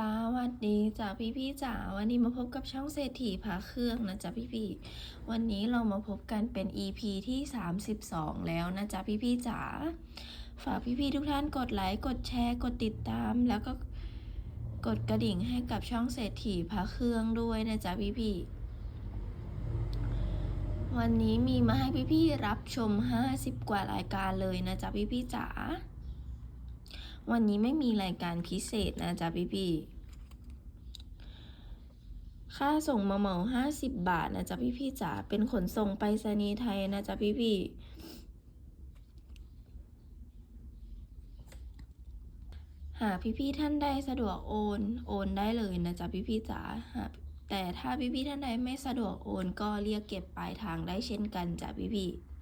สวัสดีจ้ะพี่พี่ๆจ๋าวันนี้มาพบกับช่องเศรษฐีพาเครื่องนะจ๊ะพี่พี่ๆวันนี้เรามาพบกันเป็น EP ที่ 32 แล้วนะจ๊ะพี่พี่ๆจ๋าฝากพี่พี่ๆทุกท่านกดไลค์กดแชร์กดติดตาม แล้วก็กดกระดิ่งให้กับช่องเศรษฐีพาเครื่องด้วยนะจ๊ะพี่พี่ๆวันนี้มีมาให้พี่พี่ๆรับชม 50 กว่ารายการเลยนะจ๊ะพี่พี่ๆจ๋า วันนี้ไม่มีรายการพิเศษนะจ๊ะพี่พี่ค่าส่งมาเหมาห้าสิบบาทนะจ๊ะพี่พี่จ๋า เป็นขนส่งไปรษณีย์ไทยนะจ๊ะพี่พี่หากพี่พี่ๆท่านใดสะดวกโอน โอนได้เลยนะจ๊ะพี่พี่ๆจ๋าหากแต่ถ้าพี่พี่ๆท่านใดไม่สะดวกโอนก็เรียกเก็บปลายทางได้เช่นกันจ้ะพี่พี่ๆ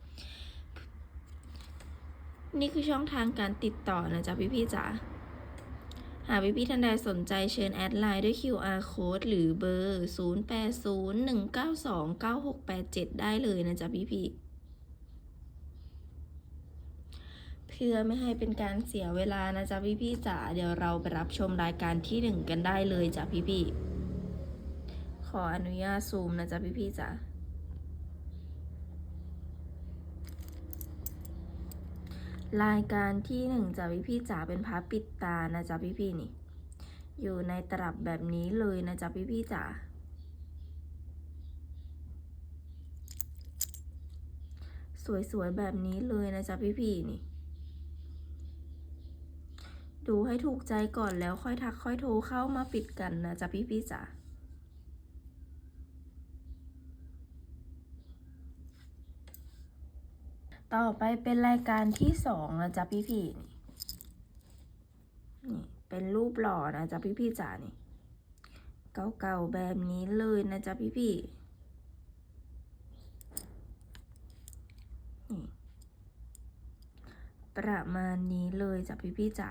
นี่คือช่องทางการติดต่อนะจ๊ะพี่พี่ๆจ๋าหากพี่พี่ๆท่านใดสนใจเชิญแอดไลน์ด้วย QR code หรือเบอร์ 0801929687 ได้เลยนะจ๊ะพี่พี่ๆเพื่อไม่ให้เป็นการเสียเวลานะจ๊ะพี่พี่ๆจ๋าเดี๋ยวเราไปรับชมรายการที่หนึ่งกันได้เลยจ้ะพี่พี่ๆขออนุญาตซูมนะจ๊ะพี่พี่ๆจ๋า รายการที่หนึ่งจะพี่พี่จ๋าเป็นพระปิดตานะจ๊ะพี่พี่นี่ อยู่ในตลับแบบนี้เลยนะจ๊ะพี่พี่จ๋าสวยๆแบบนี้เลยนะจ๊ะพี่พี่นี่ ดูให้ถูกใจก่อนแล้วค่อยทักค่อยโทรเข้ามาปิดกันนะจ๊ะพี่พี่จ๋า ต่อไปเป็นรายการที่สองนะจ๊ะพี่พี่นี่นี่เป็นรูปหล่อนะจ๊ะพี่พี่จ๋านี่ เก่าๆแบบนี้เลยนะจ๊ะพี่พี่นี่ประมาณนี้เลยจ้ะพี่พี่จ๋า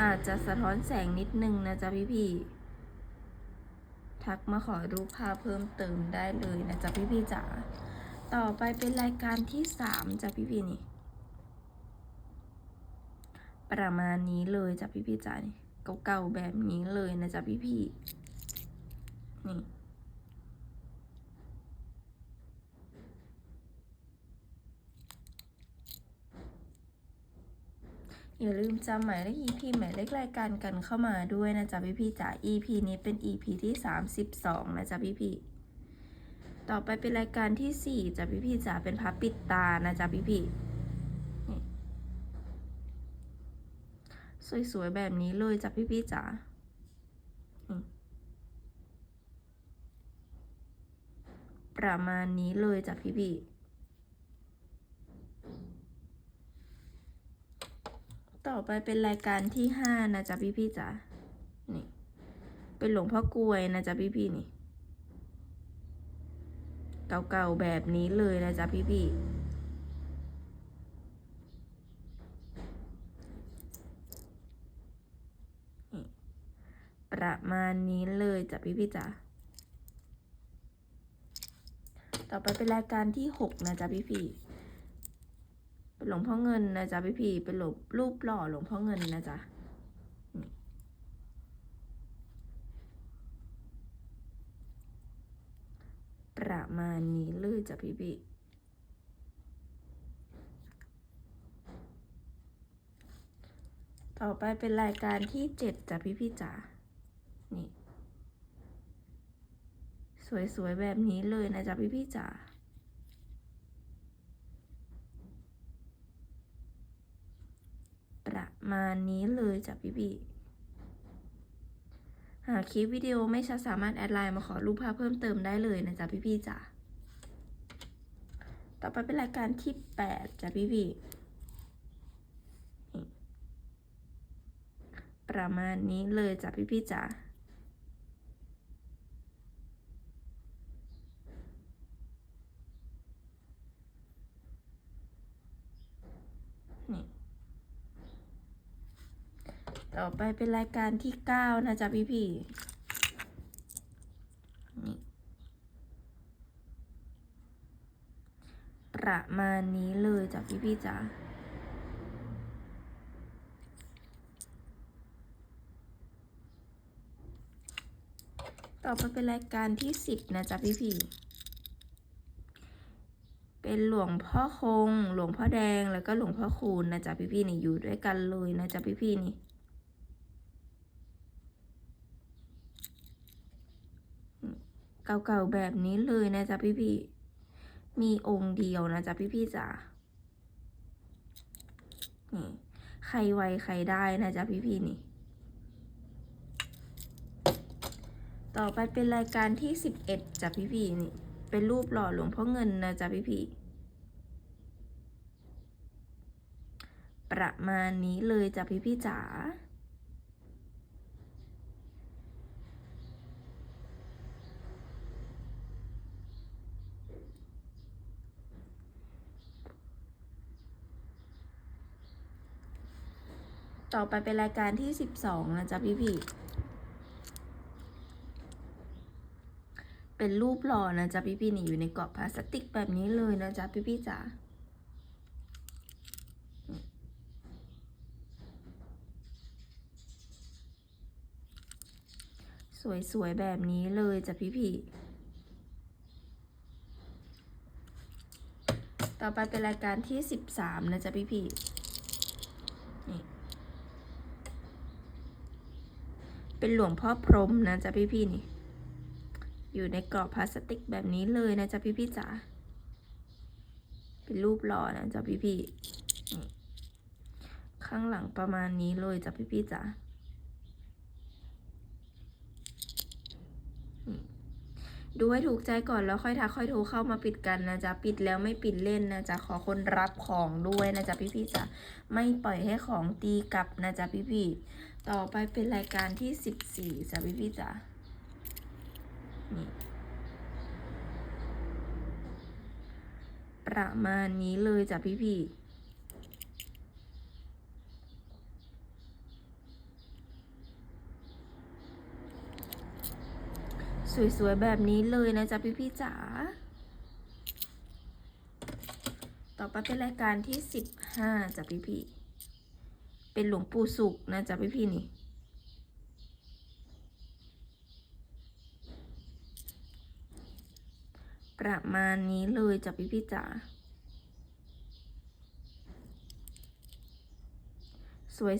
อาจจะสะท้อนแสงนิดนึงนะจ๊ะพี่พี่ ทักมาขอรูปภาพเพิ่มเติมได้เลยนะจ๊ะพี่พี่จ๋าต่อไปเป็นรายการที่สามจ้ะพี่พี่นี่ ประมาณนี้เลยจ้ะพี่พี่จ๋านี่เก่าๆแบบนี้เลยนะจ๊ะพี่พี่นี่ อย่าลืมจำหมายเลข EP หมายเลขรายการกันเข้ามาด้วยนะจ๊ะพี่พี่ๆจ๋า EP นี้เป็น EP ที่ 32 นะจ๊ะพี่พี่ๆต่อไปเป็นรายการที่ 4จ้ะพี่พี่ๆจ๋าเป็นพับปิดตานะจ๊ะพี่พี่ๆสวยๆแบบนี้เลยจ้ะพี่พี่ๆจ๋าประมาณนี้เลยจ้ะพี่พี่ ต่อไปเป็นรายการที่ห้านะจ๊ะพี่พี่ๆจ๋า นี่ เป็นหลวงพ่อกลวยนะจ๊ะพี่พี่ๆนี่ เก่าๆแบบนี้เลยนะจ๊ะพี่พี่ๆนี่ประมาณนี้เลยจ้ะพี่พี่ๆจ๋า ต่อไปเป็นรายการที่หกนะจ๊ะพี่พี่ๆ เป็นหลวงพ่อเงินนะจ๊ะพี่พี่เป็นหลวงรูปหล่อหลวงพ่อเงินนะจ๊ะประมาณนี้เลยจ้ะพี่พี่ต่อไปเป็นรายการที่เจ็ดจ้ะพี่พี่จ๋า นี่ สวยๆแบบนี้เลยนะจ๊ะพี่พี่จ๋า ประ มาณนี้เลยจ้ะพี่พี่หากคลิปวิดีโอไม่ชัดสามารถแอดไลน์มาขอรูปภาพเพิ่มเติมได้เลยนะจ๊ะพี่พี่จ้ะต่อไปเป็นรายการที่แปดจ้ะพี่พี่ประมาณนี้เลยจ้ะพี่พี่จ้ะ ต่อไปเป็นรายการที่เก้านะจ๊ะพี่พี่นี่ประมาณนี้เลยจ้ะพี่พี่จ้าต่อไปเป็นรายการที่สิบนะจ๊ะพี่พี่เป็นหลวงพ่อคง หลวงพ่อแดง แล้วก็หลวงพ่อคูณนะจ๊ะพี่พี่นี่อยู่ด้วยกันเลยนะจ๊ะพี่พี่นี่ ก่าๆแบบนี้เลยนะจ๊ะพี่พี่ๆมีองค์เดียวนะจ๊ะพี่พี่ๆจ๋านี่ใครไวใครได้นะจ๊ะพี่พี่ๆนี่ ต่อไปเป็นรายการที่สิบเอ็ดจ้ะพี่พี่ๆนี่ เป็นรูปหล่อหลวงพ่อเงินนะจ๊ะพี่พี่ๆประมาณนี้เลยจ้ะพี่พี่ๆจ๋า ต่อไปเป็นรายการที่สิบสองนะจ๊ะพี่พี่เป็นรูปหล่อนะจ๊ะพี่พี่นี่อยู่ในกรอบพลาสติกแบบนี้เลยนะจ๊ะพี่พี่จ๋าสวยๆแบบนี้เลยจ้ะพี่พี่ต่อไปเป็นรายการที่สิบสามนะจ๊ะพี่พี่ๆนี่ เป็นหลวงพ่อพรมนะจ๊ะพี่พี่ๆนี่ อยู่ในกรอบพลาสติกแบบนี้เลยนะจ๊ะพี่พี่ๆจ๋า เป็นรูปหล่อนะจ๊ะพี่พี่ๆข้างหลังประมาณนี้เลยจ้ะพี่พี่ๆจ๋าดูให้ถูกใจก่อนแล้วค่อยทักค่อยโทรเข้ามาปิดกันนะจ๊ะปิดแล้วไม่ปิดเล่นนะจ๊ะขอคนรับของด้วยนะจ๊ะพี่พี่จ๋าไม่ปล่อยให้ของตีกลับนะจ๊ะพี่พี่ ต่อไปเป็นรายการที่สิบสี่จ้ะพี่พี่จ๋านี่ประมาณนี้เลยจ้ะพี่พี่สวยๆ แบบนี้เลยนะจ๊ะพี่พี่จ๋า ต่อไปเป็นรายการที่สิบห้าจ้ะพี่พี่ เป็นหลวงปู่สุขนะจ๊ะพี่พี่นี่ ประมาณนี้เลยจ้ะพี่พี่จ๋า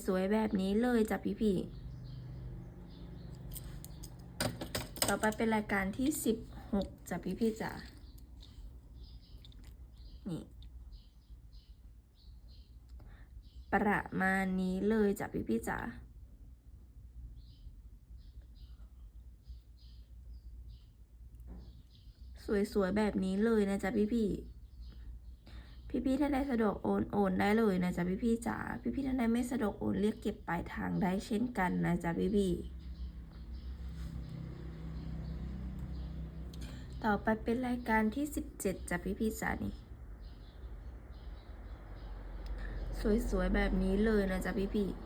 สวยๆ แบบนี้เลยจ้ะพี่พี่ต่อไปเป็นรายการที่สิบหกจ้ะพี่พี่จ๋านี่ ประมาณนี้เลยจ้ะพี่พี่ๆจ๋าสวยๆแบบนี้เลยนะจ๊ะพี่พี่ๆพี่ๆท่านใดสะดวกโอนโอนได้เลยนะจ๊ะพี่พี่ๆจ๋าพี่ๆท่านใดไม่สะดวกโอนเรียกเก็บปลายทางได้เช่นกันนะจ๊ะพี่พี่ๆต่อไปเป็นรายการที่สิบเจ็ดจ้ะพี่พี่ๆจ๋านี่ สวยๆแบบนี้เลยนะจ๊ะพี่ๆ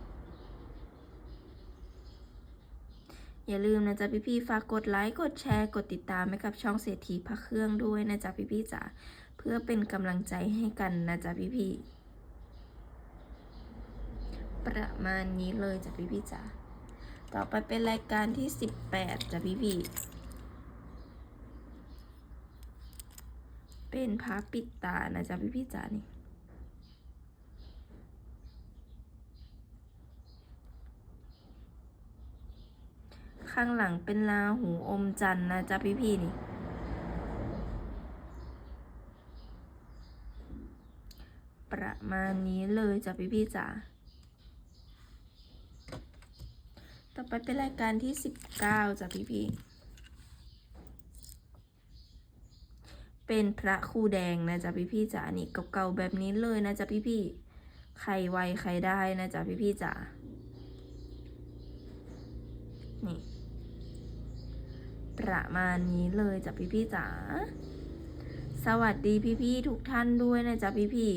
อย่าลืมนะจ๊ะพี่พี่ๆฝากกดไลค์กดแชร์กดติดตามให้กับช่องเศรษฐีพระเครื่องด้วยนะจ๊ะพี่พี่ๆจ๋าเพื่อเป็นกำลังใจให้กันนะจ๊ะพี่พี่ๆประมาณนี้เลยจ้ะพี่พี่ๆจ๋าต่อไปเป็นรายการที่สิบแปดจ้ะพี่พี่ๆเป็นพระปิดตานะจ๊ะพี่พี่ๆจ๋านี่ ข้างหลังเป็นลาหูอมจันทร์นะจ๊ะพี่พี่นี่ ประมาณนี้เลยจ้ะพี่พี่จ๋า ต่อไปเป็นรายการที่สิบเก้าจ้ะพี่พี่เป็นพระครูแดงนะจ๊ะพี่พี่จ๋านี่เก่าๆแบบนี้เลยนะจ๊ะพี่พี่ใครไวใครได้นะจ๊ะพี่พี่จ๋า นี่ ประมาณนี้เลยจ้ะพี่พี่จ๋า สวัสดีพี่พี่ทุกท่านด้วยนะจ๊ะพี่พี่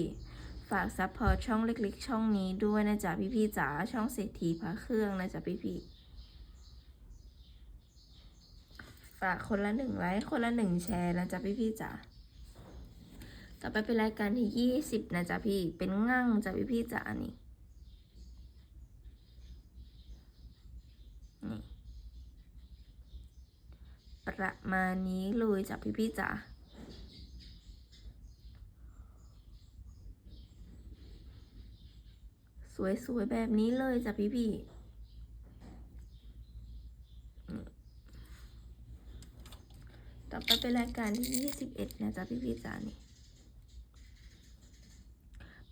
ฝากซัพพอร์ตช่องเล็กๆ ช่องนี้ด้วยนะจ๊ะพี่พี่จ๋า ช่องเศรษฐีพระเครื่องนะจ๊ะพี่พี่ฝากคนละหนึ่งไลค์คนละหนึ่งแชร์นะจ๊ะพี่พี่จ๋า ต่อไปเป็นรายการที่ยี่สิบนะจ๊ะพี่ เป็นงั่งจ้ะพี่พี่จ๋านี่นี่ ประมาณนี้เลยจ้ะพี่พี่ๆจ๋าสวยๆแบบนี้เลยจ้ะพี่พี่ๆต่อไปเป็นรายการที่ยี่สิบเอ็ดนะจ๊ะพี่พี่จ๋านี่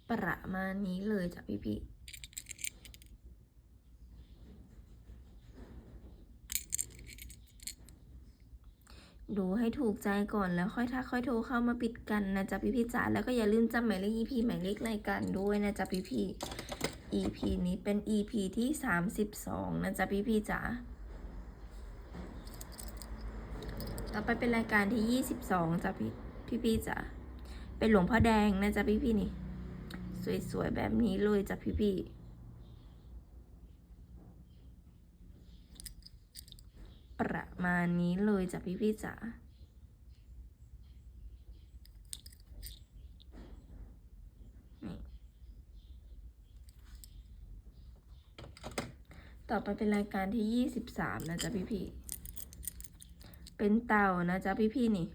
ประมาณนี้เลยจ้ะพี่พี่ ดูให้ถูกใจก่อนแล้วค่อยทักค่อยโทรเข้ามาปิดกันนะจ๊ะพี่พี่จ๋าแล้วก็อย่าลืมจำหมายเลข EP หมายเลขรายการด้วยนะจ๊ะพี่พี่ EP นี้เป็น EP ที่ 32นะจ๊ะพี่พี่จ๋าต่อไปเป็นรายการที่ 22จ้ะพี่พี่พี่จ๋าเป็นหลวงพ่อแดงนะจ๊ะพี่พี่นี่ สวยๆแบบนี้เลยจ้ะพี่พี่ๆ ประ มาณนี้เลยจ้ะพี่พี่ๆจ๋านี่ต่อไปเป็นรายการที่ยี่สิบสามนะจ๊ะพี่พี่ๆเป็นเต่านะจ๊ะพี่พี่ๆนี่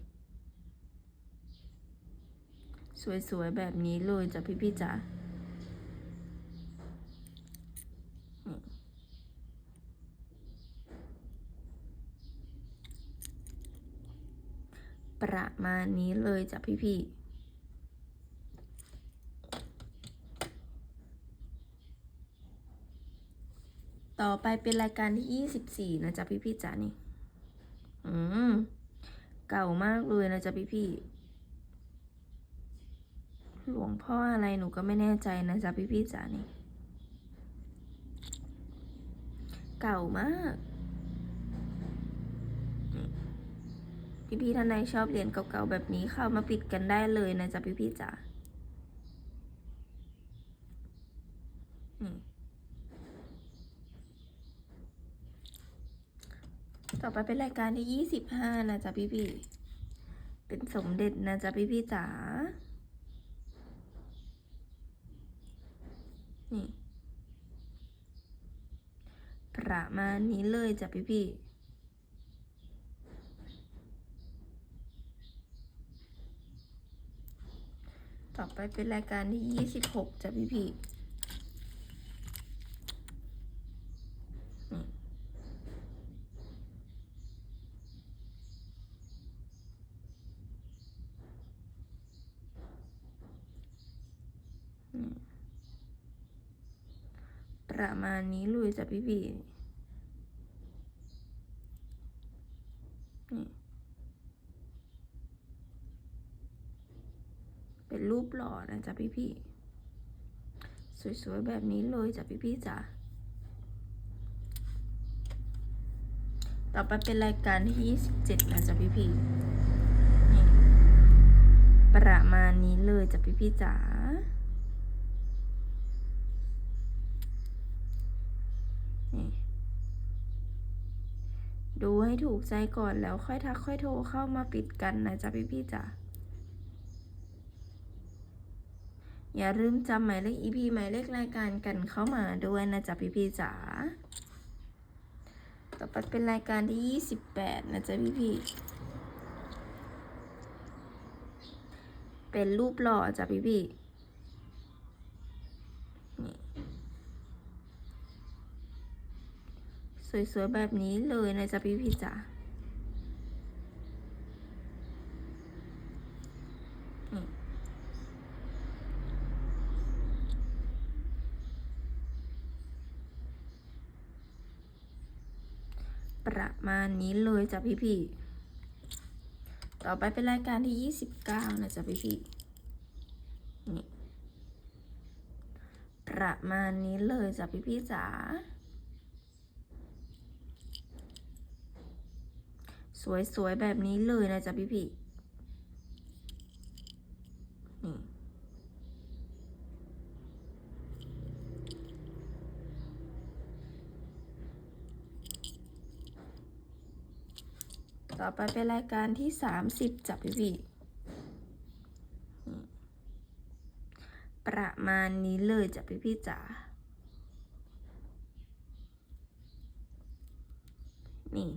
สวยๆแบบนี้เลยจ้ะพี่พี่ๆจ๋า นี่ ประมาณนี้เลยจ้ะพี่พี่ต่อไปเป็นรายการที่ยี่สิบสี่นะจ๊ะพี่พี่จ๋านี่ อืม เก่ามากเลยนะจ๊ะพี่พี่ หลวงพ่ออะไรหนูก็ไม่แน่ใจนะจ๊ะพี่พี่จ๋านี่ เก่ามาก พี่ๆท่านใดชอบเหรียญเก่าๆแบบนี้เข้ามาปิดกันได้เลยนะจ๊ะพี่พี่ๆจ๋านี่ต่อไปเป็นรายการที่ยี่สิบห้านะจ๊ะพี่พี่ๆเป็นสมเด็จนะจ๊ะพี่พี่ๆจ๋า นี่ ประมาณนี้เลยจ้ะพี่พี่ๆ ต่อไปเป็นรายการที่ยี่สิบหกจ้ะพี่พี่ประมาณนี้เลยจ้ะพี่พี่นี่ เป็นรูป หล่อนะจ๊ะพี่พี่สวยๆแบบนี้เลยจ้ะพี่พี่จ๋าต่อไปเป็นรายการที่ยี่สิบเจ็ดนะจ๊ะพี่พี่ประมาณนี้เลยจ้ะพี่พี่จ๋าดูให้ถูกใจก่อนแล้วค่อยทักค่อยโทรเข้ามาปิดกันนะจ๊ะพี่พี่ๆจ๋า อย่าลืมจำหมายเลข EP หมายเลขรายการกันเข้ามาด้วยนะจ๊ะพี่พี่จ๋า ต่อไปเป็นรายการที่ 28 นะจ๊ะพี่พี่เป็นรูปหล่อจ้ะพี่พี่สวยๆแบบนี้เลยนะจ๊ะพี่พี่จ๋า นี่ ประมา ณนี้เลยจ้ะพี่พี่ต่อไปเป็นรายการที่ยี่สิบเก้านะจ๊ะพี่พี่นี่ประมาณนี้เลยจ้ะพี่พี่จ๋าสวยๆแบบนี้เลยนะจ๊ะพี่พี่ ต่อไปเป็นรายการที่ 30จับพี่วีประมาณนี้เลยจับพี่พี่จ๋า นี่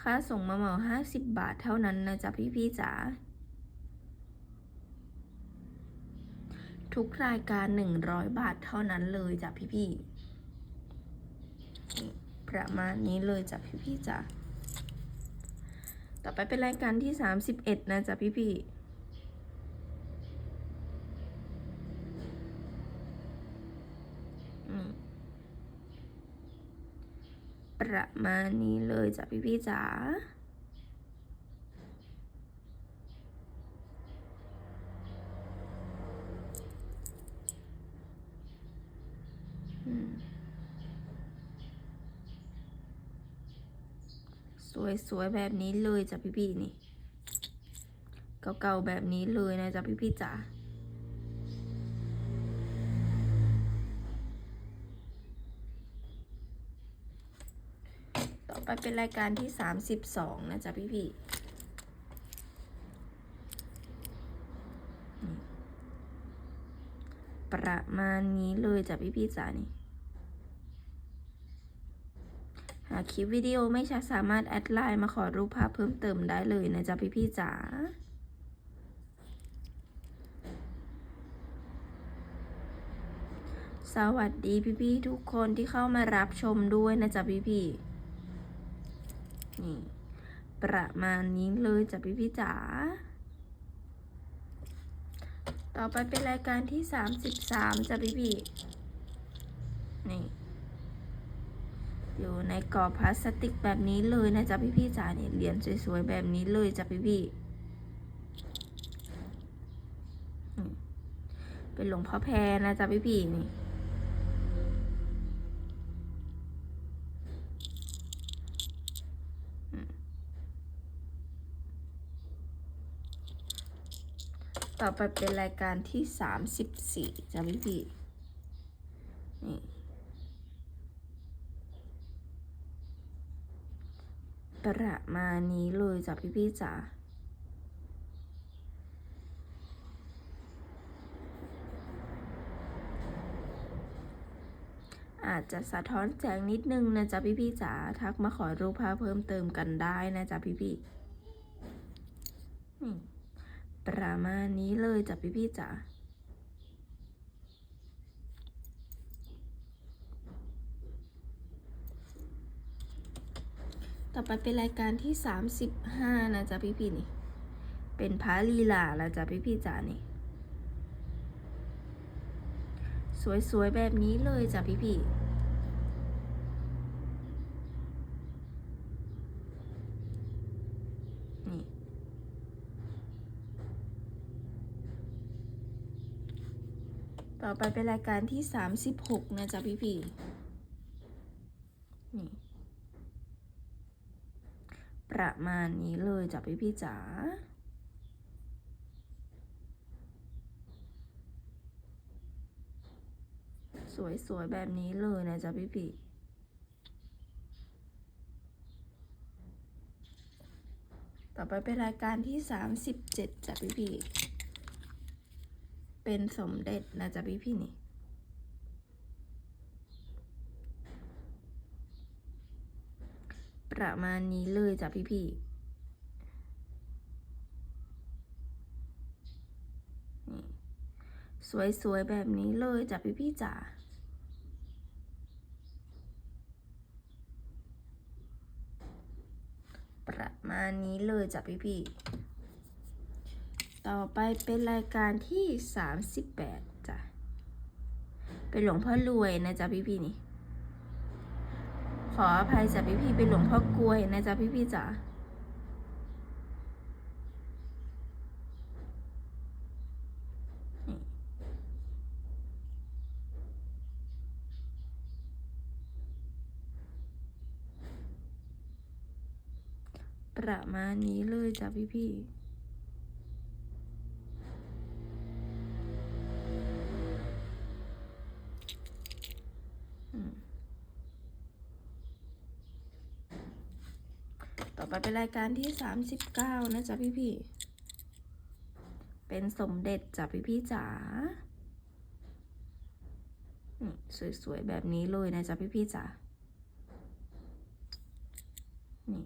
ค่าส่งมาเหมา50 บาทเท่านั้นนะจ๊ะพี่พี่จ๋า ทุกรายการหนึ่งร้อยบาทเท่านั้นเลยจ้ะพี่ๆนี่ประมาณนี้เลยจ้ะพี่ๆจ๋าต่อไปเป็นรายการที่สามสิบเอ็ดนะจ๊ะพี่ๆอืมประมาณนี้เลยจ้ะพี่ๆจ๋า สวยๆแบบนี้เลยจ้ะพี่ๆนี่ เก่าๆแบบนี้เลยนะจ๊ะพี่ๆจ๋าต่อไปเป็นรายการที่สามสิบสองนะจ๊ะพี่พี่ๆประมาณนี้เลยจ้ะพี่พี่ๆจ๋านี่ หากคลิปวิดีโอไม่ชัดสามารถแอดไลน์มาขอรูปภาพเพิ่มเติมได้เลยนะจ๊ะพี่พี่ๆจ๋าสวัสดีพี่ๆทุกคนที่เข้ามารับชมด้วยนะจ๊ะพี่ๆนี่ประมาณนี้เลยจ้ะพี่พี่ๆจ๋าต่อไปเป็นรายการที่สามสิบสามจ้ะพี่พี่ๆนี่ อยู่ในกรอบพลาสติกแบบนี้เลยนะจ๊ะพี่พี่ๆจ๋าเนี่ยเหรียญสวยๆแบบนี้เลยจ้ะพี่พี่ๆเป็นหลวงพ่อแพรนะจ๊ะพี่พี่นี่ต่อไปเป็นรายการที่สามสิบสี่จ้ะพี่พี่นี่ ประมาณนี้เลยจ้ะพี่พี่จ๋าอาจจะสะท้อนแสงนิดนึงนะจ๊ะพี่พี่จ๋าทักมาขอรูปภาพเพิ่มเติมกันได้นะจ๊ะพี่พี่นี่ประมาณนี้เลยจ้ะพี่พี่ๆจ๋า ต่อไปเป็นรายการที่สามสิบห้านะจ๊ะพี่พี่นี่ เป็นพระลีลาล้วจ้ะพี่พี่จ๋านี่ สวยๆ แบบนี้เลยจ้ะพี่พี่นี่ต่อไปเป็นรายการที่สามสิบหกนะจ๊ะพี่พี่ๆนี่ ประมาณนี้เลยจ้ะพี่พี่จ๋าสวยๆแบบนี้เลยนะจ๊ะพี่พี่ต่อไปเป็นรายการที่สามสิบเจ็ดจ้ะพี่พี่เป็นสมเด็จนะจ๊ะพี่พี่นี่ ประมาณนี้เลยจ้ะพี่พี่นี่สวยๆแบบนี้เลยจ้ะพี่พี่จ๋าประมาณนี้เลยจ้ะพี่พี่ต่อไปเป็นรายการที่สามสิบแปดจ้ะเป็นหลวงพ่อรวยนะจ๊ะพี่พี่นี่ ขออภัยจ้ะพี่พี่เป็นหลวงพ่อกลวยนะจ๊ะพี่พี่จ๋าประมาณนี้เลยจ้ะพี่พี่อืม ไปเป็นรายการที่สามสิบเก้านะจ๊ะพี่พี่เป็นสมเด็จจ้ะพี่พี่จ๋านี่สวยๆแบบนี้เลยนะจ๊ะพี่พี่จ๋านี่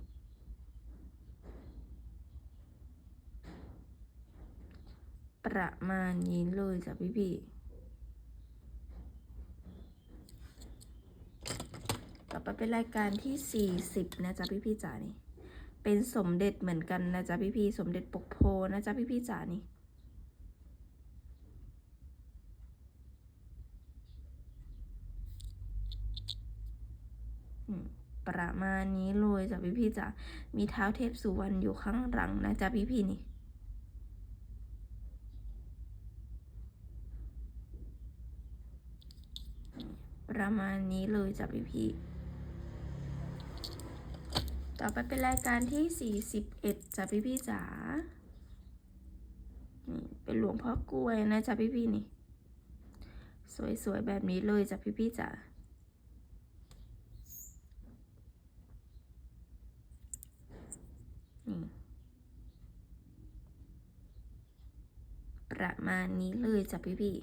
ประมาณนี้เลยจ้ะพี่พี่ต่อไปเป็นรายการที่สี่สิบนะจ๊ะพี่พี่จ๋านี่ เป็นสมเด็จเหมือนกันนะจ๊ะพี่พี่สมเด็จปกโพนะจ๊ะพี่พี่จ๋านี่ประมาณนี้เลยจ้ะพี่พี่จ๋ามีเท้าเทพสุวรรณอยู่ข้างหลังนะจ๊ะพี่พี่นี่ประมาณนี้เลยจ้ะพี่พี่ ต่อไปเป็นรายการที่ 41จ้ะพี่พี่จ๋า นี่เป็นหลวงพ่อกล้วยนะจ๊ะพี่พี่นี่ สวยๆแบบนี้เลยจ้ะพี่พี่จ๋า นี่ ประมาณนี้เลยจ้ะพี่พี่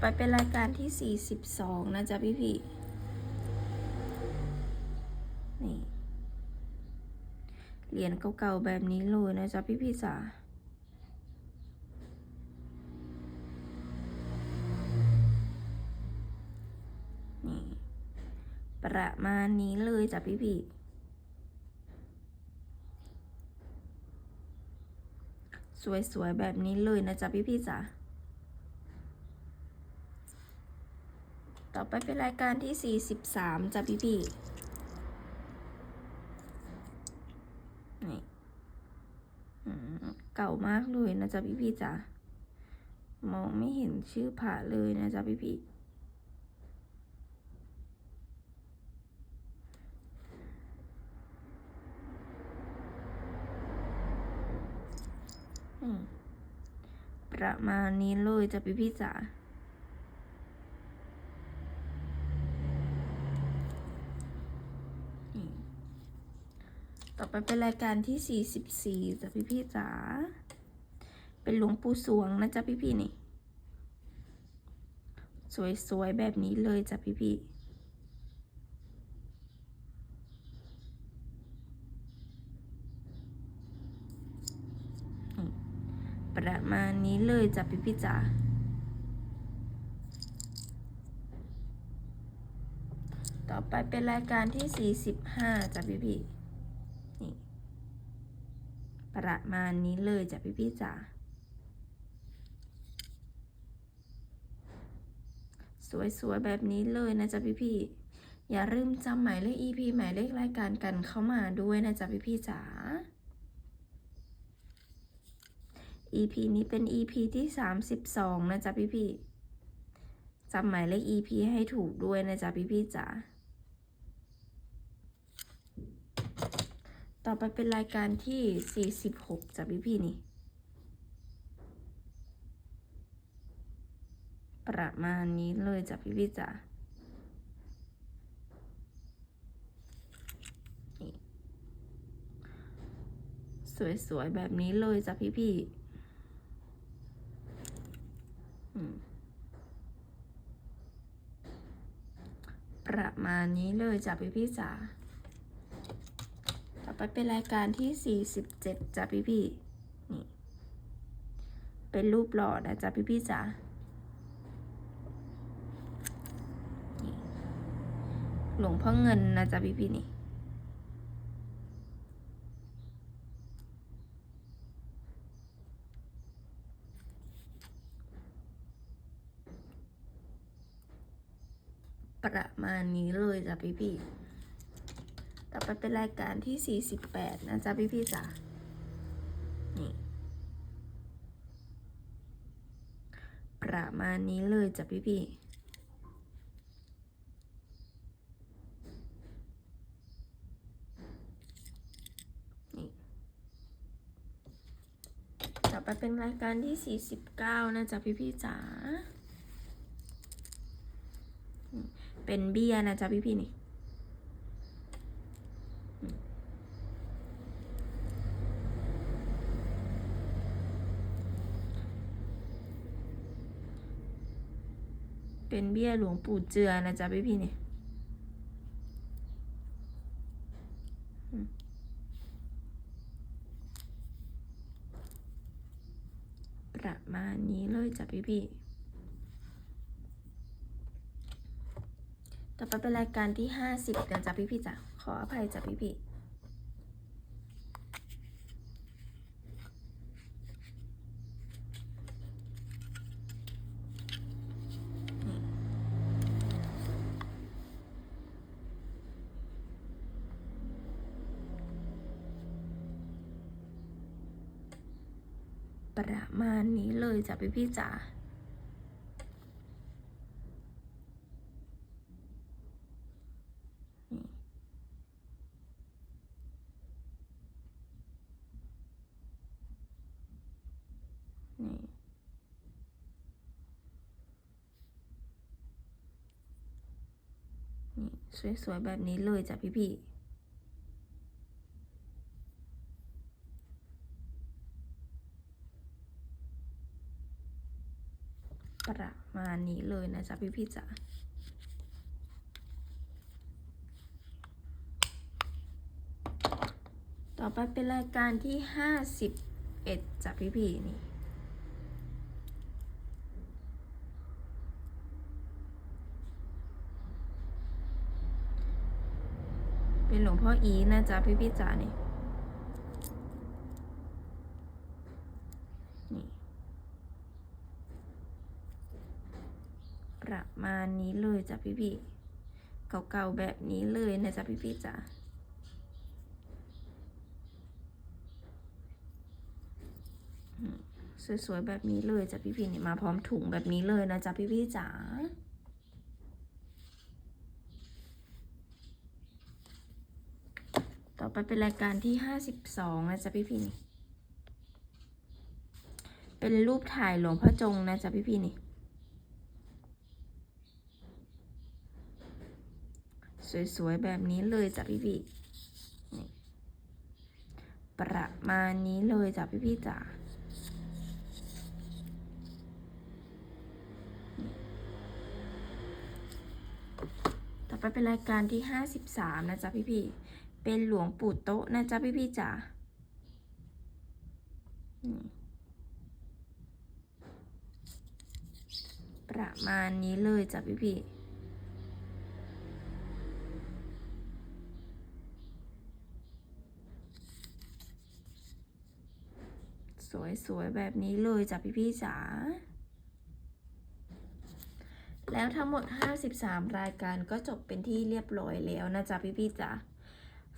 ไปเป็นรายการที่ 42 นะจ๊ะพี่พี่นี่ เหรียญเก่าๆแบบนี้เลยนะจ๊ะพี่พี่จ๋านี่ ประมาณนี้เลยจ้ะพี่พี่สวยๆแบบนี้เลยนะจ๊ะพี่พี่จ๋า ต่อไปเป็นรายการที่ 43จ้ะพี่พี่นี่เก่ามากเลยนะจ๊ะพี่พี่จ๋ามองไม่เห็นชื่อผ่าเลยนะจ๊ะพี่พี่ประมาณนี้เลยจ้ะพี่พี่จ๋า นี่ต่อ ไปเป็นรายการที่ 44จ้ะพี่พี่จ๋า เป็นหลวงปู่สวงนะจ๊ะพี่พี่นี่ สวยๆ แบบนี้เลยจ้ะพี่พี่ประมาณนี้เลยจ้ะพี่พี่จ๋าต่อไปเป็นรายการที่ 45จ้ะพี่พี่ ประมาณนี้เลยจ้ะพี่พี่จ๋าสวยๆแบบนี้เลยนะจ๊ะพี่พี่ๆอย่าลืมจำหมายเลข EP หมายเลขรายการกันเข้ามาด้วยนะจ๊ะพี่พี่จ๋า EP นี้เป็น EP ที่ 32 นะจ๊ะพี่พี่ๆจำหมายเลข EP ให้ถูกด้วยนะจ๊ะพี่พี่จ๋า ต่อไปเป็นรายการที่ 46จ้ะพี่พี่นี่ ประมาณนี้เลยจ้ะพี่พี่จ๋าสวยๆ แบบนี้เลยจ้ะพี่พี่ประมาณนี้เลยจ้ะพี่พี่จ๋า ต่อไปเป็นรายการที่ 47จ้ะพี่พี่นี่ เป็นรูปหล่อนะจ๊ะพี่พี่จ๋าหลวงพ่อเงินนะจ๊ะพี่พี่นี่ ประมาณนี้เลยจ้ะพี่พี่ ต่อไปเป็นรายการที่ 48 นะจ๊ะพี่พี่ๆจ๋า นี่ ประมาณนี้เลยจ้ะพี่พี่ๆนี่ต่อไปเป็นรายการที่ 49 นะจ๊ะพี่พี่ๆจ๋า เป็นเบี้ยนะจ๊ะพี่พี่ๆนี่ เป็นเบี้ยหลวงปู่เจือนะจ๊ะพี่พี่ๆนี่อืมประมาณนี้เลยจ้ะพี่พี่ต่อไปเป็นรายการที่ห้าสิบนะจ๊ะพี่พี่จ้ะขออภัยจ้ะพี่พี่ๆ ประมาณนี้เลย จ้ะพี่พี่จ๋านี่นี่สวยๆ แบบนี้เลยจ้ะพี่พี่ๆ ประ มาณนี้เลยนะจ๊ะพี่พี่ๆจ๋าต่อไปเป็นรายการที่ห้าสิบเอ็ดจ้ะพี่พี่ๆนี่เป็นหลวงพ่ออีนะจ๊ะพี่พี่ๆจ๋านี่นี่ ประมาณนี้เลยจ้ะพี่พี่ๆเก่าๆแบบนี้เลยนะจ๊ะพี่พี่ๆจ๋าสวยๆแบบนี้เลยจ้ะพี่พี่ๆนี่มาพร้อมถุงแบบนี้เลยนะจ๊ะพี่พี่ๆจ๋าต่อไปเป็นรายการที่ห้าสิบสองนะจ๊ะพี่พี่นี่ เป็นรูปถ่ายหลวงพ่อจงนะจ๊ะพี่พี่นี่ สวยๆ แบบนี้เลยจ้ะพี่พี่นี่ประมาณนี้เลยจ้ะพี่พี่จ๋าต่อไปเป็นรายการที่ห้าสิบสามนะจ๊ะพี่พี่เป็นหลวงปู่โต๊ะนะจ๊ะพี่พี่จ๋านี่ประมาณนี้เลยจ้ะพี่พี่ สวยๆ แบบนี้เลยจ้ะพี่ๆจ๋า แล้วทั้งหมด 53 รายการก็จบเป็นที่เรียบร้อยแล้วนะจ๊ะพี่ๆจ๋า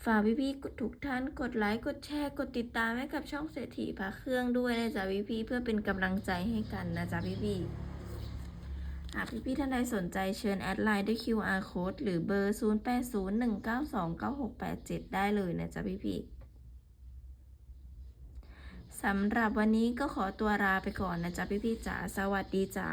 ฝากพี่ๆทุกท่านกดไลค์ กดแชร์ กดติดตามให้กับช่องเศรษฐีพระเครื่องด้วยนะจ๊ะพี่ๆเพื่อเป็นกำลังใจให้กันนะจ๊ะพี่ๆหากพี่ๆท่านใดสนใจเชิญแอดไลน์ด้วย QR code หรือเบอร์ 0801929687 ได้เลยนะจ๊ะพี่ๆ สำหรับวันนี้ก็ขอตัวลาไปก่อนนะจ๊ะพี่ๆจ๋าสวัสดีจ้า